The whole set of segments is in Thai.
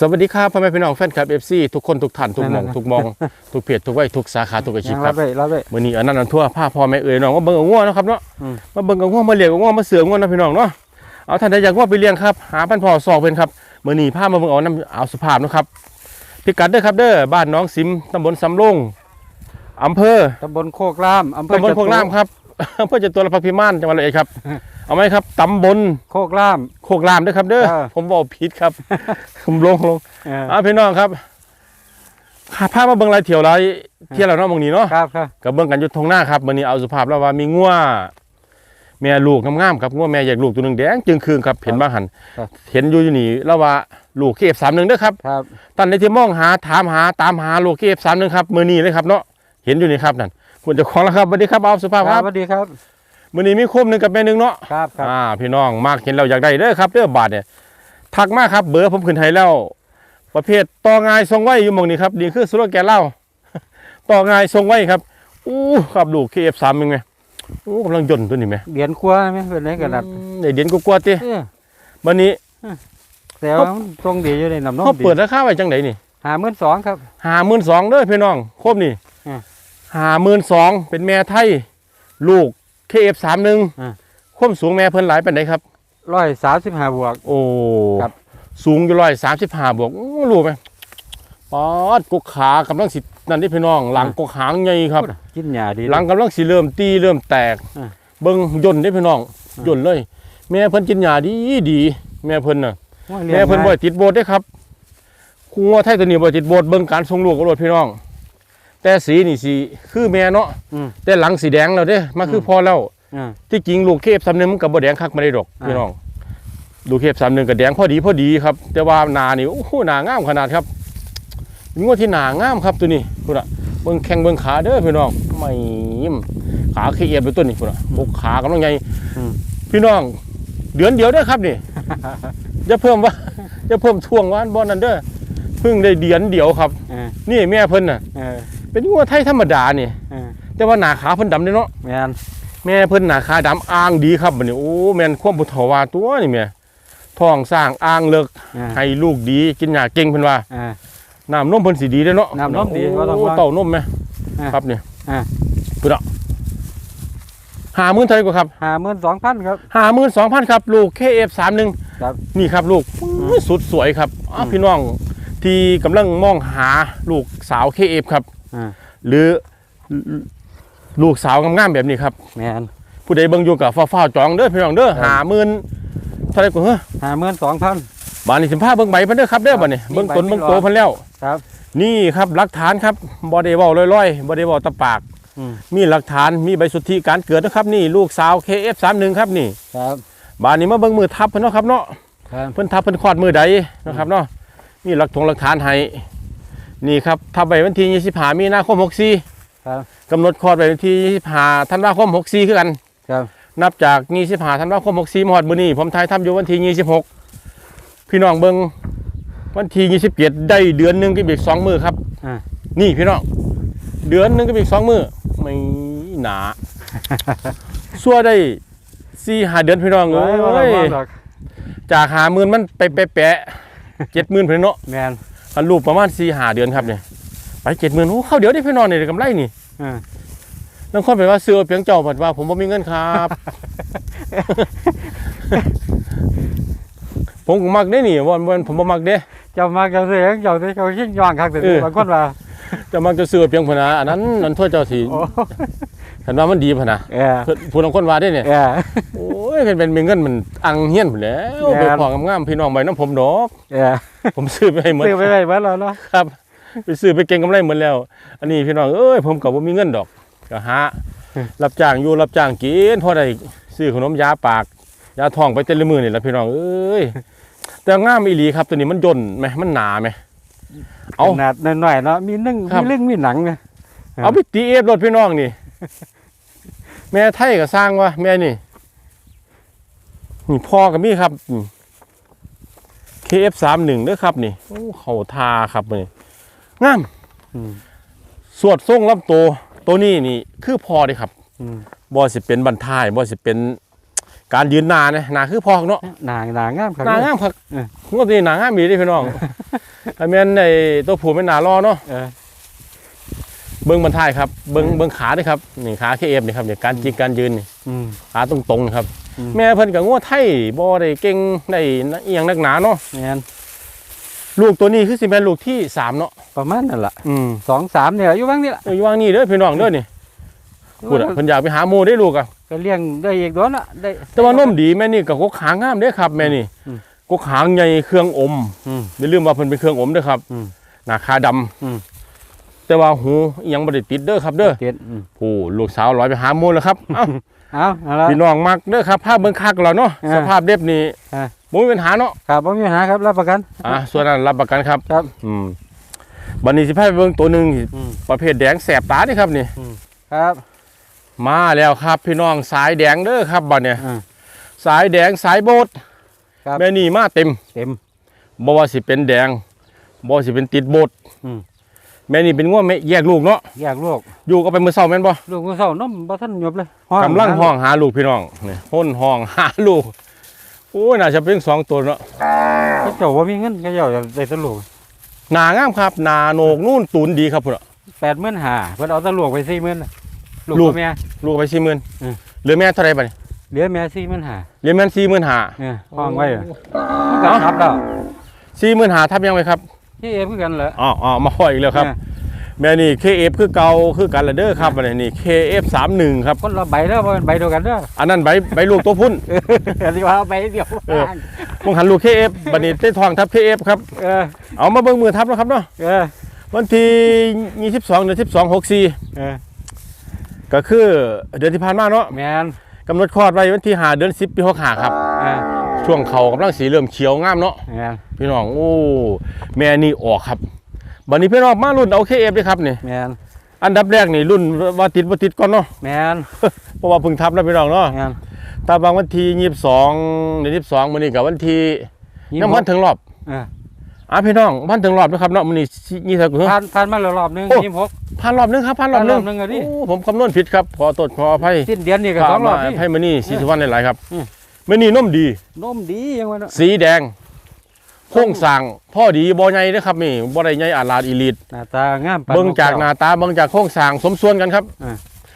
สวัสดีครับพ่อแม่พี่น้องแฟนคลับเอฟซีทุกคนทุกท่านทุกหมองนั่นๆทุกมองทุกเพจทุกวัยทุกสาขาทุกอาชีพยังครัรับบไว้รับไว้มื้อนี้อันนั้นอันทั่วผ้าพ่อแม่เอ๋ยน้องมาเบิ่งเอาง่วเนาะครับเนาะอืมมาเบิ่งเอาง่วมาเลี้ยงเอาง่วมาเสือง่วนะพี่น้องเนาะเอาท่านใดอยากง่วไปเลี้ยงครับหาพันพ่อสอกเพิ่นครับมื้อนี้พามาเบิ่งเอาน้ำเอาสุภาพเนาะครับพิกัดเด้อครับเด้อบ้านน้องสิมตำบลสำโรงอำเภอตำบลโคกล่ามอำเภอตำบลโคกล่ามครับอำ เภอจตุรพักษ์พิมานจังหวัดร้อยเอ็ดครับ เอาไหมครับตำบลโคกล่าม โคกรามเด้อครับเด้อเออ ผมบอกผิดครับ ผมลงลงเอออ่าพี่น้องครับข้าพามาเบิ่งรายเที่ยวรายเที่ยวแล้วเนาะหมองนี้เนาะ ครับครับ กับเบิ่งกันอยู่ทงหน้าครับมื้อนี้เอาสุภาพแล้วว่ามีงัวแม่ลูกงามๆครับงัวแม่อยากลูกตัวหนึงแดงจึงคืนครับเห็นบ้างหันเห็นอยู่อยู่นี่แล้วว่าลูกเคฟสามหนึ่งเด้อครับครับ ท่านในที่มองหาถามหาตามหาลูกเคฟสามหนึ่งครับมื้อนี้เลยครับเนาะเห็นอยู่นี่ครับนั่น คุณเจ้าของแล้วครับสวัสดีครับเอาสุภาพคครัรับบสวัสดีครับ มื้อนี้มีโคมหนึงกับแม่หนึงเนาะครับครับ อ่าพี่น้องมากเห็นเราอยากได้เด้อครับเด้อบาทเนี่ยทักมาครับ เบอร์ผมขึ้นให้แล้ว ประเภทต่อง่ายทรงไว้อยู่หมองนี้ครับนี่คือสโลแกนเล่า ต่อง่ายทรงไว้ครับอู้ครับดูเคฟสามยังไงอู้กำลังย่นตัวนี้ไหมเหรียญครัวไหมเป็นไรกันนัดเดี๋ยวเดียนกูกลัวติเออวันนี้แต่ว่ามันตรงดีอยู่ในน้ำนมเขาเปิดราคาไว้จังไหนนี่ หาหมื่นสองครับหาหมื่นสองเด้อพี่น้องครบนี่อืม หาหมื่นสองเป็นแม่ไทย ลูกเคฟสามหนึ่งอืมความสูงแม่เพิ่นหลายเป็นไหนครับ ร้อยสามสิบห้าบวก โอ้ครับ สูงอยู่ร้อยสามสิบห้าบวกอู้รู้ไหมป๊อดกกขากำลังสินั่นที่พี่น้อง หลังกกหางใหญ่ครับกินหยาดี หลังกำลังสิเริ่มตีเริ่มแตก อ่าเบิ่งย่นได้พี่น้องอ่า ย่นเลย แม่เพิ่นกินยาดีดีแม่เพิ่นน่ะโอ้ยลี้ยงแม่เพิ่นบ่ง่ายได้ติดโบสถ์เด้อครับคูงัวไทยตัวนี้บ่ได้ติดโบสถ์เบิ่งการทรงลูกก็รดพี่น้อง แต่สีนี่สิคือแม่เนาะอืม แต่หลังสีแดงแล้วเด้มาคืออมพอแล้ว อ่า ที่จริงลูกเคฟสามหนึงมันก็บ่แดงคักมาได้ดอกอ่า พี่น้องลูกเคฟสามหนึงก็แดงพอดีพอดีครับ แต่ว่าหนานี่โอ้โหหนางามขนาดครับเป็นงวดที่หนางามครับตัวนี้พุ่นน่ะเบิ่งแข้งเบิ่งขาเด้อพี่น้องไม่ยิ้มขาเคเอียดไปตัวนี้พุ่นน่ะบกขากำลังใหญ่อืมพี่น้อง เดือนเดียวเด้อครับนี่ อย่าเพิ่มว่า อย่าเพิ่มท่วงว่านบ่นั่นเด้อเพิ่งได้เดือนเดียวครับเออนี่แม่เพิ่นน่ะ เออ เป็นงวดไทยธรรมดานี่เออแต่ว่าหน้าขาเพิ่นดำเด้เนาะแมนแม่เพิ่นหน้าขาดำอ่างดีครับบัดนี้โอ้แม่นความบุทวาตัวนี่แม่ท้องสร้างอ่างเลิกอ่าให้ลูกดีกินหญ้าเก่งเพิ่นว่าอ่าน้ำนมเพิ่นสิดีเด้อเนาะน้ำนมดีโอ้ว่าต้องว่าเต้านมไหมอ่าครับนี่อ่าพุ่นอะห้าหมื่นเท่าไหร่กว่าครับหาหมื่นสองพันครับห้าหมื่นสองพันครับ ลูก KF31 ครับนี่ครับลูกอุ้ยสุดสวยครับอ้าวอืมพี่น้องที่กำลังมองหาลูกสาว KF ครับอ่า หรือลูกสาวงามๆแบบนี้ครับแมนผู้ใดเบิ่งอยู่กับฟ้าวๆจองเด้อพี่น้องเด้อครับหาหมื่นเท่าไหร่ก็เฮ้อหาหมื่นสองพันบานนี้สิพาเบิ่งใบเพิ่นเด้อครับเด้อบัดนี้มีเบิ่งใบต้นมีเบิ่งหลอดโตเพิ่นแล้วครับ นี่ครับหลักฐานครับบ่ได้เว้าลอยๆบ่ได้เว้าตะปากอืมมีหลักฐานมีใบสุทธิการเกิดนะครับ นี่ลูกสาว KF31 ครับนี่ครับบานนี้มาเบิ่งมือทับเพิ่นเนาะครับเนาะครับเพิ่นทับเพิ่นคลอดมือใดนะครับเนาะมีหลักถงหลักฐานให้ นี่ครับทับไว้วันที่25มีนาคม64ครับกำหนดคลอดไว้วันที่25ธันวาคม64คือกันครับ นับจาก25ธันวาคม64มาฮอดมื้อนี้ผมถ่ายทำอยู่วันที่26 พี่น้องเบิ่งวันที่27ได้เดือนหนึงกับอีก2มื้อครับอ่านี่พี่น้องเดือนหนึงกับอีก2มื้อไม่หนาซัวได้4-5เดือนพี่น้องเอ้โอ้ยบ่ต้องยว่าดอกจากหาหมื่นมันไปแปะแปะเจ็ดหมื่นเพิ่นเนาะแมน อันรูปประมาณสี่หาเดือนครับเนี่ยไปเจ็ดหมื่นโอ้เข้าเดี๋ยวได้พี่นอนนี่ได้กำไรนี่อ่านั่งคนไปว่าซื้อเอาเพียงเจ้าผัดว่าผมบ่มีเงินครับ ผมก็มักได้นี่วันวันผมบ่มักเด้ เจ้ามาเจ้าเสียงเจ้าเสียงเขาชิ่งย่องคักแต่เออ บางคนว่า จะมักจะซื้อเอาเพียงพนนะอันนั้นนั่นทั่วเจ้าสิโอ้ ฉันว่ามันดีพนนะเออเพิ่นผู้ลางคนว่าได้เนี่ยเออโอ้ยเป็นเป็นมีเงินมันอังเฮียนพุ่นแหล้วแม่นไปพองามๆพี่น้องใบน้ำผมดอกเออผมซื้อไปให้หมดซื้อไปไว้เบิดแล้วเนาะครับ ไปซื้อไปเก่งกำไรหมดแล้ว อันนี้พี่น้องเอ้ยผมกับว่ามีเงินดอกก็หารับจ้างอยู่รับจ้างกินพอได้ซื้อขนมยาปากยาท้องไปเต็มมือนี่แหละพี่น้องเอ้ยแต่งามอีหลีครับตัวนี้มันย่นไหมมันหนาไหมเอาขนาดน้อยๆเนาะมีนึ่งครับมีเรื่องมีหนังเนี่ยครับเอาไปตีเอฟรถพี่น้องนี่ แม่ไทยก็สร้างวะแม่นี่ นี่พ่อกับมี่ครับเคเอฟสามหนึ่งเด้อครับนี่โอ้เขาทาครับนี่งามอืมสวดทรงลำตัวตัวนี้นี่ คือพอเด้ครับอืมบ่สิเป็นบรรทายบ่สิเป็นการยืนหนาเนี่ยหนาคือพอเนาะหนังหนังงามครับหนางามครับเอองวดนี้หนางามมีเด้พี่น้องถ้าแม่นในตัวผู้ไม่นหนารอเนาะ เออเบิ้งบรรทายครับเบิ้งเบิ้งขาด้วยครับนี่ขาเคเอฟนี่ครับเนี่ยการจิกการยืนนี่อืมขาตรงๆนะครับอืมแม่เพิ่นกับงัวไทยบ่ได้เก่งได้เอียงนักหนาเนาะแม่นลูกตัวนี้คือสิเป็นลูกที่สามเนาะประมาณนั่นล่ะอืมสองสามเนี่ยอยู่บ้างนี่ล่ะอยู่ว่างนี่เด้อพี่น้องเด้อนี่พูดอะเพิ่นอยากไปหาหมู่ได้ลูกอะก็เลี้ยงได้อีกโดนละได้แต่ว่านมดีแม่นี่กับกกขางามเด้อครับแม่นี่อืมกกขางใหญ่เครื่องอมอืมอย่าลืมว่าเพิ่นเป็นเครื่องอมเด้อครับอืมหน้าขาดำอืม แต่ว่าหูอิหยังบ่ได้ติดเด้อครับเด้อเจ็ดอืมโอ้ลูกสาวลอยไปหาหมู่แล้วครับเอ้าเอาเอาละ พี่น้องมักเด้อครับภาพเบิ่งคักเราเนาะอ่าสภาพเด็บนี่อ่า บ่มีปัญหาเนาะครับบ่มีปัญหาครับรับประกัน อ่าส่วนนั้นรับประกันครับครับ อืมบัดนี้สิพาไปเบิ่งตัวหนึงอืม ประเภทแดงแสบตานี่ครับนี่ ครับ มาแล้วครับ พี่น้องสายแดงเด้อครับบัดเนี่ยอ่าสายแดงสายโบดครับ แม่นี่มาเต็มเต็ม บ่ว่าสิเป็นแดงบ่ว่าสิเป็นติดโบดอืม แม่นี่เป็นง่วงแม่แยกลูกเนาะอยากลูกอยู่ก็ไปมื้อเช้าแม่นบ่ลูกผู้เฒ่านมบ่ทันหยบเลยกำลังห้องหาลูกพี่น้องนี่ห้นห้องหาลูกโอ้ยน่าจะเป็นสองตัวเนาะเขาเจ้าบ่มีเงินเขาเจ้าจะได้แตลูกหนางามครับหนาโหนกนู่นตูนดีครับพุ่นน่ะ85,000เพิ่นเอาแตลูกไป40,000น่ะลูกลูกกับแม่ ลูกไปสี่หมื่นอืม เหลือแม่เท่าไหรบัดนี้เหลือแม่45,000เหลือแม่สี่หมื่นห้าเนี่ยห้องไว้อะมันก็ทับแล้วสี่หมื่นห้าทับยังไงครับที่ เอฟคือกันเหรออ๋ออ๋อมาห้อยอีกแล้วครับ เนี่ยแม่นี่ KF คือเก่าคือกันละเด้อครับอันนี้นี่ KF 3 1ครับ คนละใบเด้อบ่แม่นใบเดียวกันเด้อ อันนั้นใบใบลูกตัวพุ่น อันนี้ว่าเอาใบเดียวเออมองหันลูก KF บัดนี้ได้ทองทับ KF ครับ เออเอามาเบิ่งมือทับแล้วครับเนาะเออวันที่22เดือน12 64เออก็คือเดือนที่ผ่านมาเนาะแมนกำหนดคลอดไว้วันที่5เดือน10 ปี65ครับ เออ ช่วงเขากำลังสีเริ่มเขียวงามเนาะแมนพี่น้องโอ้แม่นี่ออกครับบัดนี้พี่น้องมารุ่นเอา KF ด้วยครับนี่แมนอันดับแรกนี่รุ่นว่าติดว่าติดก่อนเนาะแมนเพราะว่าเพิ่งทับแล้วพี่น้องเนาะแมนตาบางวันที่ยี่สิบสองเดือนยี่สิบสองมื้อนี้กับวันที่ยังหพักนถึงรอบเอออะพี่น้องพันถึงรอบนะครับเนาะมื้อนี้ยี่สิบผ่านผ่านมาแล้วรอบหนึงโอ้ ยี่สิบหกพันรอบหนึงครับพันรอบหนึงพันรอบหนึ่งอะดิ โอ้ผมคำนวณผิดครับขอโทษขออภัย สิ้นเดือนนี่ก็สองรอบนี่ ให้มื้อนี้สีสุวรรณหลายๆครับ อืม มื้อนี้นมดี นมดียังวะเนาะสีแดงโค้งสร้างพ่อดีบ่ใหญ่เด้อครับนี่บ่ได้ใหญ่อาลาดอีลิตหน้าตางามปนเบิ่งจากหน้าตาเบิ่งจากโค้งสร้างสมส่วนกันครับ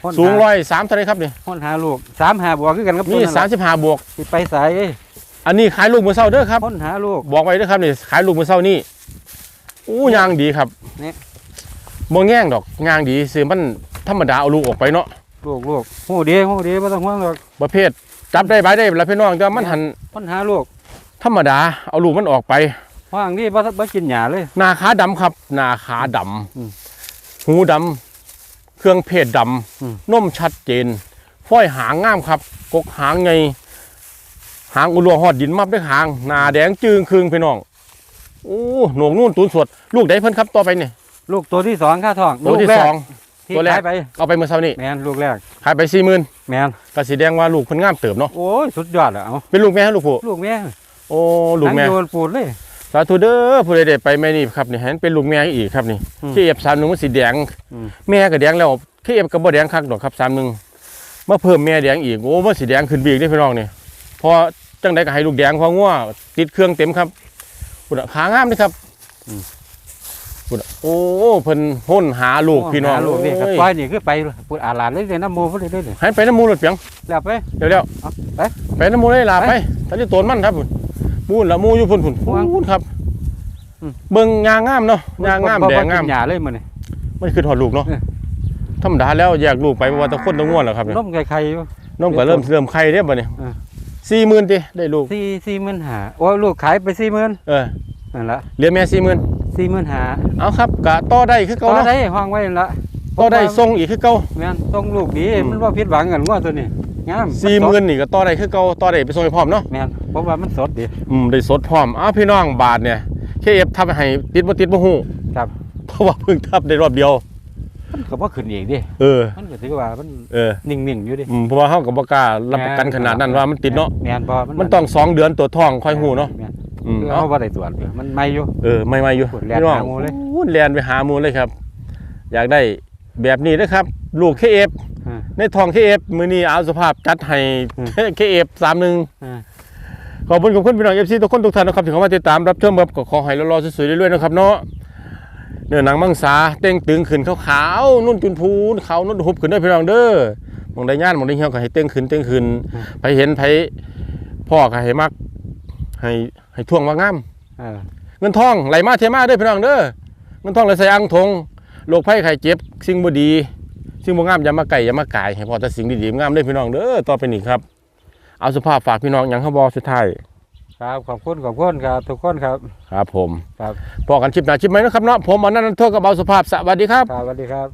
คนสูงหาร้อยสามเท่าไหรครับนี่คนหาลูกสามหาบวกคือกันกับนี่ตัวสามสิบห้าบวก สิไปสายเอ้ยอันนี้ขายลูกมื้อเช้าเด้อครับคนหาลูก บอกไว้ด้วยครับนี่ขายลูกมือเศร้านี่อู้ยางดีครับนี่ บ่แง่งดอกยางดีซื้อมันธรรมดาเอาลูกออกไปเนาะลูกลูกหูดีหูดีไม่ต้องห่วงหรอกประเภท จับได้บายได้แล้วพี่น้องแต่ว่ามันหันคนหาลูกธรรมดา เอาลูกมันออกไปว่างนี่บ่บ่กินหญ้าเลย หน้าขาดำครับ หน้าขาดำอืมหูดำเครื่องเพศดอืมำนมชัดเจนฝ้อยหางงามครับ กกหางไงหางอุลัวหอดดินมับด้วยหาง หน้าแดงจึงครึงพี่น้องโอ้หนวกนู่นตูนสวด ลูกได้เพิ่นครับต่อไปนี่ลูกตัวที่สองค่าทอง ตัวที่ลูกแรสกอง ที่ตัวแรกขายไปเอาไปเมื่อเช้านี้แมนลูกแรกขายไปสี่หมื่นแมนก็สีแดงว่าลูกเพิ่นงามเติบเนาะโอ้ยสุดยอดอะเอาเป็นลูกแม่ฮะลูกผู้ลูกแม่โอ้ลูกแม่ทั้งโยนปูดเลยสาธุเด้อผู้ใดได้ไปแม่นี่ครับนี่เห็นเป็นลูกแม่อีกครับนี่อืมขี้เอฟสามหนึ่งมันสีแดงอืมแม่ก็แดงแล้วขี้เอฟก็บ่แดงคักดอกครับสามหนึ่งมาเพิ่มแม่แดงอีกโอ้มันสีแดงขึ้นบีกได้อพี่น้องนี่พอจังไดก็ให้ลูกแดงเพองัวติดเครื่องเต็มครับพุ่นน่ะขางามนี่ครับ พุ่นน่ะโอ้เพิ่นพ่นหาลูกพี่น้องหาลูกนี่กับโอ้ยปล่อยนี่คือไปปูดอาหลานเลยเลยน้ำมูพุ่นเลยเลยให้ไปน้ำมูลรถเปียงแล้วไปเดี๋ยวเดี๋ยวเอาไปไปน้ำมูลเลยลาไปไปตอนนี้โตนมันครับพุ่นมูนละมูอยู่พุ่นพุ่นห่วงพุ่นครับอืมเบิ่งยางงามเนาะยางงามบ่บ่แดงงามกินหญ้าเลยมันนี่มันคือถอดลูกเนาะเออธรรมดาแล้วแยกลูกไปเพราะว่าแตะคนแตะง่วนแล้วครับเนี่ยนมไข่ไข่อยู่นมก็เริ่มเริ่มไข่เด้บ่เนี่ยเออสี่หมื่นติได้ลูกสี่สี่หมื่นหาโอ้ยลูกขายไปสี่หมื่นเออนั่นละเหลือแม่สี่หมื่น สี่หมื่นหาเอาครับกะต่อได้คือก็เก่าเนาะได้ห้องไว้นั่นละต่อได้ส่งอีกคือเก่า แม่นต้องลูกดีอืม มันว่าผิดหวังกันว่าตัวนี้งามสี่หมื่นนี่ก็ต่อได้คือเก่าต่อได้ไปส่งให้พร้อมเนาะแม่นเพราะว่ามันสดดีอืมได้สดพร้อมอ้าวพี่น้องบาทเนี่ยเคเอฟทำให้ติดบ่ติดบ่ฮู้ครับเพราะว่าเพิ่งทับได้รอบเดียว มันก็บ่ขึ้นเองดิเออ มันก็ถือว่ามันเออนิ่งๆอยู่ดิอืมเพราะว่าเฮาก็บ่กล้ารับประกันขนาดนั้นว่ามันติดเนาะแม่นบ่มันต้องสองเดือนตัวจท้องค่อยฮู้เนาะแม่น อืมคือเอาเฮาบ่ได้ตรวจเลยมันไม่อยู่ เออไม่ไม่อยู่ปวดแล่นพี่น้องหาหมู่เลย โอ้แลนไปหาหมูเลยครับ อยากได้แบบนี้นะครับ ลูกเคเอฟอ่า ในทองเคเอฟมือนี้เอาสภาพจัดให้อืม เคเอฟสามหนึ่ง อ่าขขอบคุณขอบคุณพี่น้องเอฟซีทุกคนทุกท่านนะครับที่เข้ามาติดตามรับชมครับก็ขอให้รอๆสวยๆเรื่อยๆนะครับเนาะเนื้อหนังมังสาเต้งตึงขึ้นขาวๆนุ่นจุนพูนเขานุ่นหุบขึ้นได้อพี่น้องเด้อมองได้ย่านมองได้เหี่ยวก็ให้เต้งขึ้นเต้งขึ้นไปเห็นไปพ่อก็ให้มักให้ ให้ท่วงว่างามเออเงินทองไหลมาเทมาเด้อพี่น้องเด้อเงินทองไหลใส่อ่างทงโรคภัยไข้เจ็บ สิ่งบ่ดี สิ่งบ่งามอย่ามาไก่อย่ามากายให้พอแต่สิ่งดีๆงามเด้อพี่น้องเด้อต่อไปนี้ครับ เอาสุภาพฝากพี่น้องอย่างเขาบอสุดท้ายครับขอบคุณขอบคุณครับทุกคนครับ ครับผมครับ พอกันคลิปหน้าคลิปไหมนะครับเนาะผมอันนั้นโทษกับเบาสุภาพสวัสดีครับ ครับสวัสดีครับ